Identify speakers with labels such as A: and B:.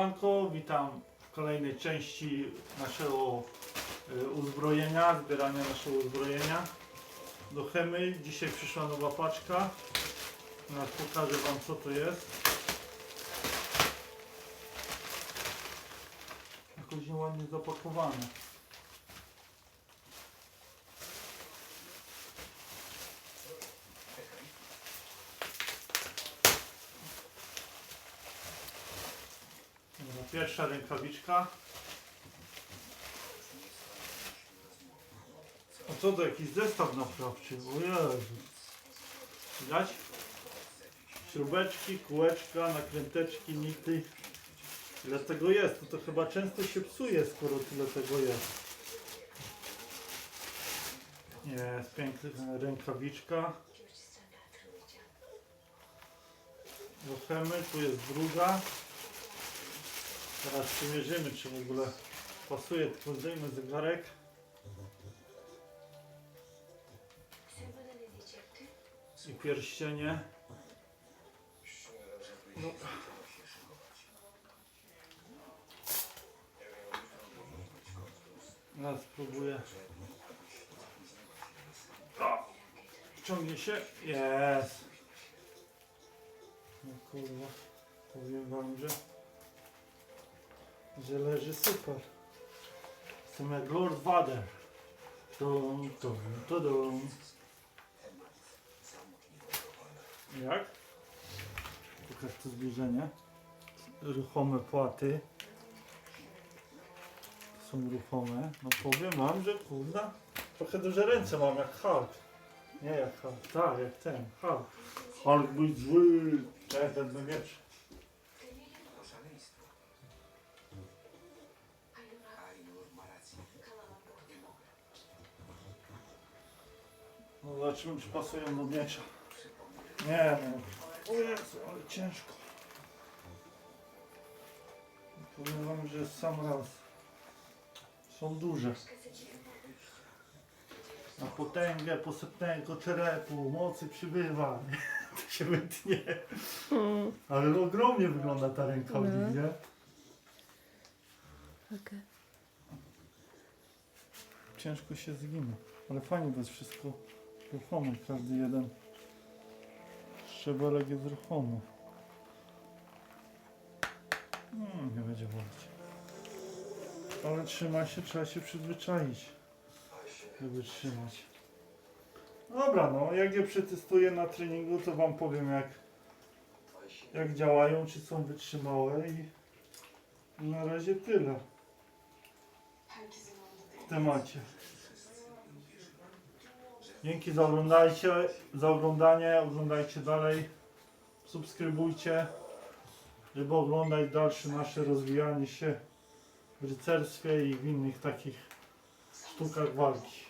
A: Siemanko, witam w kolejnej części naszego y, uzbrojenia, zbierania naszego uzbrojenia do chemy. Dzisiaj przyszła nowa paczka. Teraz pokażę Wam co to jest. Jakoś nieładnie zapakowane. Dobra, pierwsza rękawiczka. A co to jakiś zestaw naprawczy? O Jezu. Widać? Śrubeczki, kółeczka, nakręteczki, nity. Ile tego jest? To, to chyba często się psuje, skoro tyle tego jest. Jest piękna rękawiczka. Do chemy, tu jest druga. Teraz przymierzymy, czy w ogóle pasuje, tylko zdejmę zegarek. I pierścienie. No. Ja spróbuję. O! Wciągnie się. Jest. No kurwa. Powiem wam, że że leży super. Jestem jak Lord Vader. Dum, dum, dum, dum. Jak? Pokaż to zbliżenie. Ruchome płaty. Są ruchome. No powiem wam, że kurna. Trochę duże ręce mam jak Hulk. Nie jak Hulk. Tak, jak ten. Hulk. Hulk był zły. Ten, ten miecz. No zobaczymy czy pasują do miecza. Nie no. O Jezu, ale ciężko. Powiem wam, że jest sam raz. Są duże. Na potęgę posepnego czerepu mocy przybywa. to się wytnie. Ale ogromnie wygląda ta ręka,
B: No.
A: nie?
B: Okej.
A: Ciężko się zgina. Ale fajnie to jest wszystko ruchome. Każdy jeden szczebelek jest ruchomy. Hmm, nie będzie boleć. Ale trzyma się, trzeba się przyzwyczaić, żeby trzymać. Dobra, no jak je przetestuję na treningu, to wam powiem jak, jak działają, czy są wytrzymałe i na razie tyle w temacie. Dzięki za oglądajcie, za oglądanie, oglądajcie dalej, subskrybujcie, żeby oglądać dalsze nasze rozwijanie się w rycerstwie i w innych takich sztukach walki.